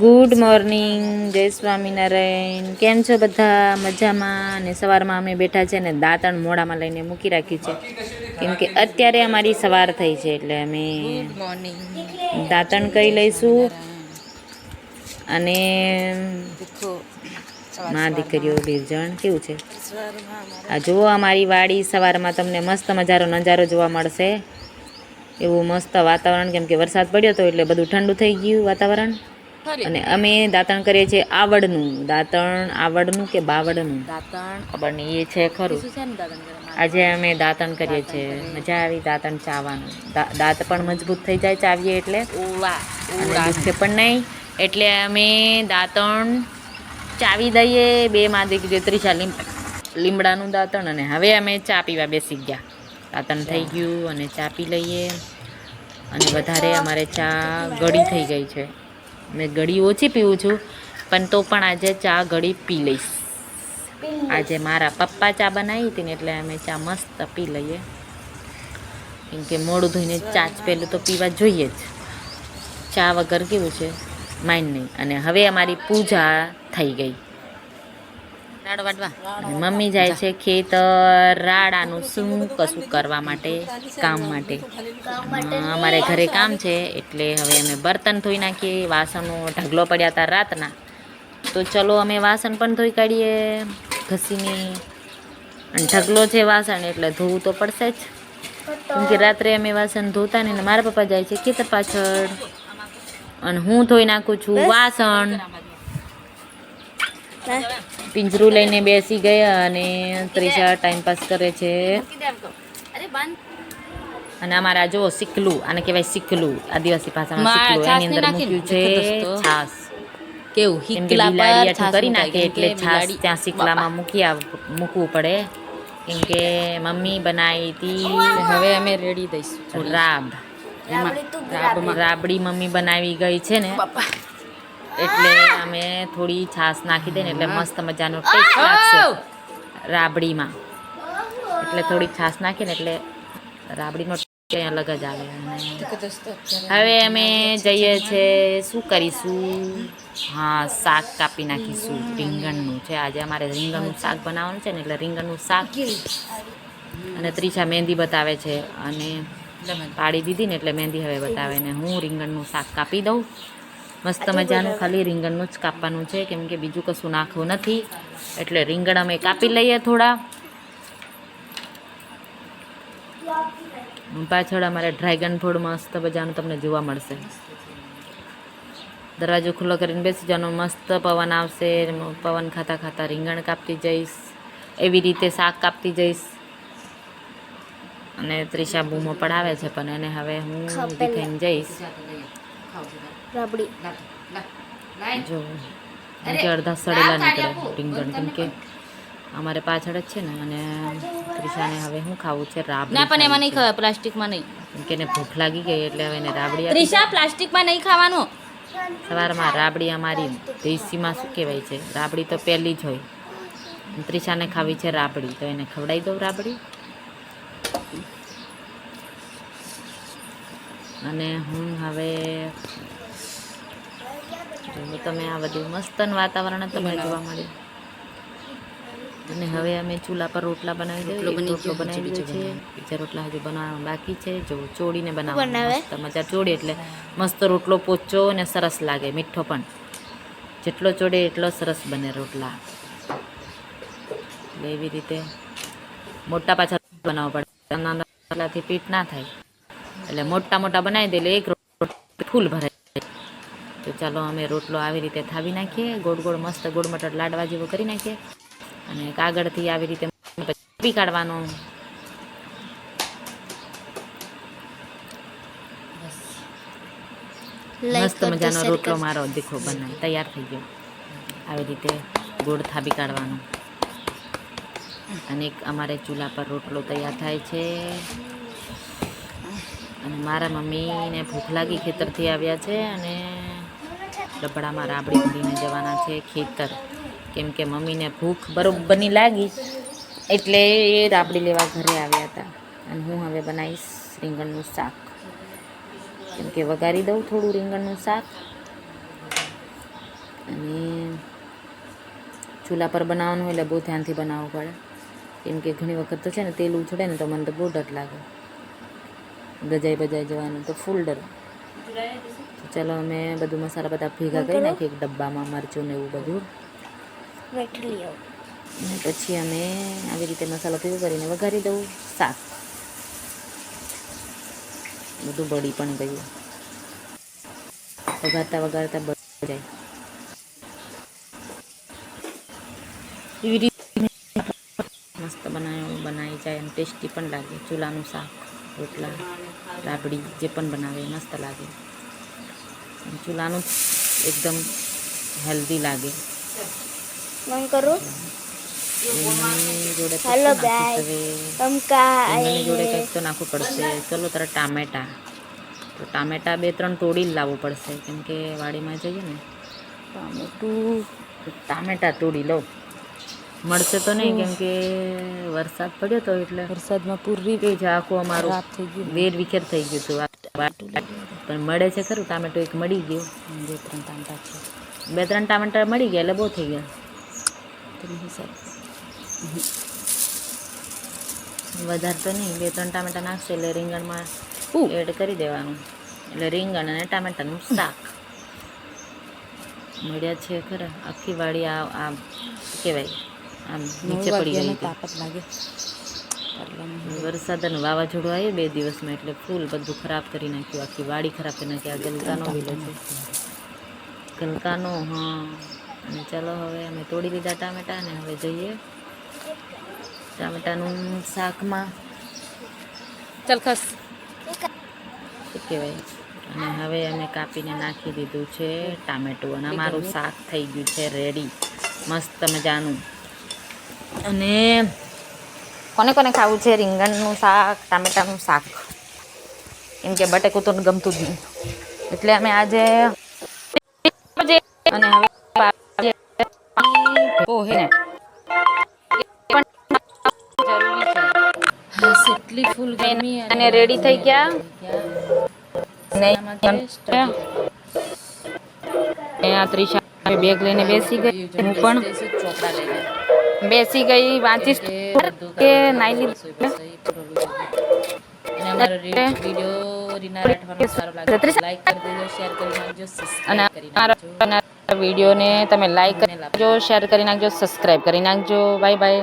Good morning જય સ્વામિનારાયણ કેમ છો બધા? મજામાં? અને સવારમાં અમે બેઠા છે ને દાંતણ મોડામાં લઈને મૂકી રાખ્યું છે. કેમ કે અત્યારે અમારી સવાર થઈ છે એટલે અમે દાંતણ કરી લઈશું. અને મા દીકરીઓ બિરજણ કેવું છે? આ જુઓ અમારી વાડી સવારમાં તમને મસ્ત મજારો નજારો જોવા મળશે. એવું મસ્ત વાતાવરણ કેમ કે વરસાદ પડ્યો હતો એટલે બધું ઠંડુ થઈ ગયું વાતાવરણ. અને અમે દાંતણ કરીએ છીએ આવડનું. દાંતણ આવડનું કે બાવડનું? દાંતણ. ખબર નહીં એ છે ખરું. આજે અમે દાંતણ કરીએ છીએ. મજા આવી દાંતણ ચાવવાનું. દાંત પણ મજબૂત થઈ જાય ચાવીએ એટલે. દુખે પણ નહીં. એટલે અમે દાંતણ ચાવી દઈએ. બે માં દીકરી ત્રીસા લીમ લીમડાનું દાંતણ અને હવે અમે ચા પીવા બેસી ગયા. દાંતણ થઈ ગયું અને ચા પી લઈએ. અને વધારે અમારે ચા ગળી થઈ ગઈ છે. મેં ગળી ઓછી પીવું છું પણ તો પણ આજે ચા ગળી પી લઈશ. આજે મારા પપ્પા ચા બનાવી હતી ને એટલે અમે ચા મસ્ત પી લઈએ. કેમ કે મોડું ધોઈને ચા જ પહેલું તો પીવા જોઈએ જ. ચા વગર કેવું છે? માઇન્ડ નહીં. અને હવે અમારી પૂજા થઈ ગઈ. મમ્મી જાય છે ખેતર રાડાનું શું કશું કરવા માટે કામ માટે. અમારે ઘરે કામ છે એટલે હવે અમે બર્તન ધોઈ નાખીએ વાસણો ઢગલો પડ્યા હતા રાતના. તો ચલો અમે વાસણ પણ ધોઈ કાઢીએ ઘસીને. અને ઢગલો છે વાસણ એટલે ધોવું તો પડશે જ. કેમ કે રાત્રે અમે વાસણ ધોતા નહીં ને મારા પપ્પા જાય છે ખેતર પાછળ. અને હું ધોઈ નાખું છું વાસણ. પિંજરું લઈને બેસી ગયા અને ત્રીજા ટાઈમ પાસ કરે છે. અને અમારા જો સિકલું આને કહેવાય સિકલું આદિવાસી ભાષામાં સિકલું એની અંદર મૂક્યું છે છાસ. કેવું હિકલા પર કરી નાખે એટલે છાસ ત્યાં સિકલામાં મૂકી મૂકવું પડે. કેમ કે મમ્મી બનાવી હતી. હવે અમે રેડી દઈશું. રાબ. રાબડી મમ્મી બનાવી ગઈ છે ને. એટલે અમે થોડી છાસ નાખી દઈએ ને એટલે મસ્ત મજાનો ટેસ્ટ લાગશે રાબડીમાં. એટલે થોડી છાસ નાખીને એટલે રાબડીનો કંઈ અલગ જ આવે. હવે અમે જઈએ છે શું કરીશું? હા શાક કાપી નાખીશું રીંગણનું છે. આજે અમારે રીંગણનું શાક બનાવવાનું છે ને એટલે રીંગણનું શાક અને ત્રીજા મહેંદી બતાવે છે. અને પાડી દીધી ને એટલે મહેંદી હવે બતાવે ને હું રીંગણનું શાક કાપી દઉં. મસ્ત મજાનું ખાલી રીંગણનું જ કાપવાનું છે કેમ કે બીજું કશું નાખવું નથી. એટલે રીંગણ અમે કાપી લઈએ થોડા. પાછળ અમારે ડ્રેગન ફ્રૂટ મસ્ત મજાનું તમને જોવા મળશે. દરવાજો ખુલ્લો કરીને બેસી જવાનો મસ્ત પવન આવશે પવન ખાતા ખાતા રીંગણ કાપતી જઈશ એવી રીતે શાક કાપતી જઈશ. અને ત્રિષા બૂમો પડાવે છે પણ એને હવે હું થઈને જઈશ. રબડી. જો કે અડધા સડેલા નીકળે રીંગણ કેમ કે અમારે પાછળ જ છે ને અને ક્રિશાને હવે શું ખાવું છે રાબડી ના પણ એમાં નહીં ખાવા પ્લાસ્ટિકમાં નહીં. કે એને ભૂખ લાગી ગઈ એટલે હવે એને રાબડી ક્રિશા પ્લાસ્ટિકમાં નહીં ખાવાનું. સવારમાં રાબડી અમારી દેશીમાં શું કહેવાય છે? રાબડી તો પહેલી જ હોય. ત્રિષાને ખાવી છે રાબડી તો એને ખવડાવી દઉં રાબડી. અને હું હવે તમે આ બધું મસ્ત વાતાવરણ તમને જોવા મળ્યું. અને હવે અમે ચૂલા પર રોટલા બનાવી દઈએ રોટલો બનાવી દીધો છે. બીજા રોટલા હજુ બનાવવા બાકી છે. જો ચોડીને બનાવવાનું બનાવે? મસ્ત મજા ચોળી એટલે મસ્ત રોટલો પોચો અને સરસ લાગે મીઠો પણ. જેટલો ચોડે એટલો સરસ બને રોટલા. એટલે એવી રીતે મોટા પાછા બનાવવા પડે. નાના રોટલાથી પીઠ ના થાય. એટલે મોટા મોટા બનાવી દે એટલે એક રોટલો ફૂલ ભરાય. તો ચાલો અમે રોટલો આવી રીતે થાવી નાખીએ. ગોળ ગોળ મસ્ત ગોળ મટર લાડવા જેવો કરી નાખીએ. અને કાગળથી આવી રીતે પછી કાઢવાનો. મસ્ત મજાનો રોટલો મારો દીખો બનાવી તૈયાર થઈ ગયો. આવી રીતે ગોળ થાબી કાઢવાનો. અને અમારે ચૂલા પર રોટલો તૈયાર થાય છે. અને મારા મમ્મીને ભૂખ લાગી ખેતરથી આવ્યા છે અને ડબડામાં રાબડી ભરીને જવાના છે ખેતર. કેમ કે મમ્મીને ભૂખ બરોબરની લાગી એટલે એ રાબડી લેવા ઘરે આવ્યા હતા. અને હું હવે બનાવીશ રીંગણનું શાક. કેમ કે વઘારી દઉં થોડું રીંગણનું શાક. અને ચૂલા પર બનાવવાનું એટલે બહુ ધ્યાનથી બનાવવું પડે. કેમ કે ઘણી વખત તો છે ને તેલ ઉછળે ને તો મને તો બહુ ડર લાગે. ગજાઈ બજાઈ જવાનું તો ફૂલ ડર. ચલો અમે બધું મસાલા બધા ભેગા કરી નાખીએ એક ડબ્બામાં મરચું ને એવું બધું. અને પછી અમે આવી રીતે મસાલો ભેગો કરીને વઘારી દઉં. શાક. બધું બળી પણ ગયું. વઘારતા વઘારતા બળી જાય. એવી રીતે મસ્ત બનાવ્યું બનાવી જાય અને ટેસ્ટી પણ લાગે. ચૂલાનું શાક. રોટલા રાબડી જે પણ બનાવે મસ્ત લાગે. ચૂલાનું એકદમ હેલ્ધી લાગે. મન કરો. જોડે કંઈક તો નાખવું પડશે. ચલો તારા ટામેટા. તો ટામેટા બે ત્રણ તોડી જ લાવવું પડશે. કેમ કે વાડીમાં જઈએ ને. ટામેટું. ટામેટા તોડી લઉં મળશે તો નહીં કેમ કે વરસાદ પડ્યો તો એટલે વરસાદમાં પૂરી ગઈ છે આખું અમારું થઈ ગયું. વેર વિખેર થઈ ગયું હતું. પણ મળે છે ખરું ટામેટું એક મળી ગયું. બે ત્રણ ટામેટા છે. બે ત્રણ ટામેટા મળી ગયા એટલે બહુ થઈ ગયા. વધારે તો નહીં બે ત્રણ ટામેટા નાખશે એટલે રીંગણમાં એડ કરી દેવાનું. એટલે રીંગણ અને ટામેટાનું શાક. મળ્યા છે ખરા. આખી વાડી આ કહેવાય આમ નીચે પડી ગઈ. તાકાત લાગે. વરસાદ અને વાવાઝોડું આવ્યું બે દિવસમાં એટલે ફૂલ બધું ખરાબ કરી નાખ્યું. આખી વાડી ખરાબ કરી નાખી. આ ગલકાનો વિલો છે. ગલકાનો હા. અને ચાલો હવે અમે તોડી લીધા ટામેટા ને હવે જઈએ ટામેટાનું શાકમાં. ચાલ ખસ. શું કહેવાય? અને હવે અમે કાપીને નાખી દીધું છે ટામેટું અને અમારું શાક થઈ ગયું છે રેડી મસ્ત મજાનું. અને કોને કોને ખાવું છે? રીંગણનું શાક ટામેટાનું શાક. એમ કે બટેકું તો ગમતું જ નહીં. એટલે અમે આજે અને હવે એટલી ફૂલ ગરમી અને રેડી થઈ ગયા? અહીંયા ત્રિશા બેગ લઈને બેસી ગઈ. હું પણ ચોપડા લઈને. બેસી ગઈ વાંચીશ. કે નાઈ લીધું. અને અમારો વીડિયો રીના રાઠવાનો સારો લાગે લાઈક કરી દેજો શેર કરી નાખજો વિડીયોને તમે શેર કરી નાખજો સબસ્ક્રાઈબ કરી નાખજો. Bye bye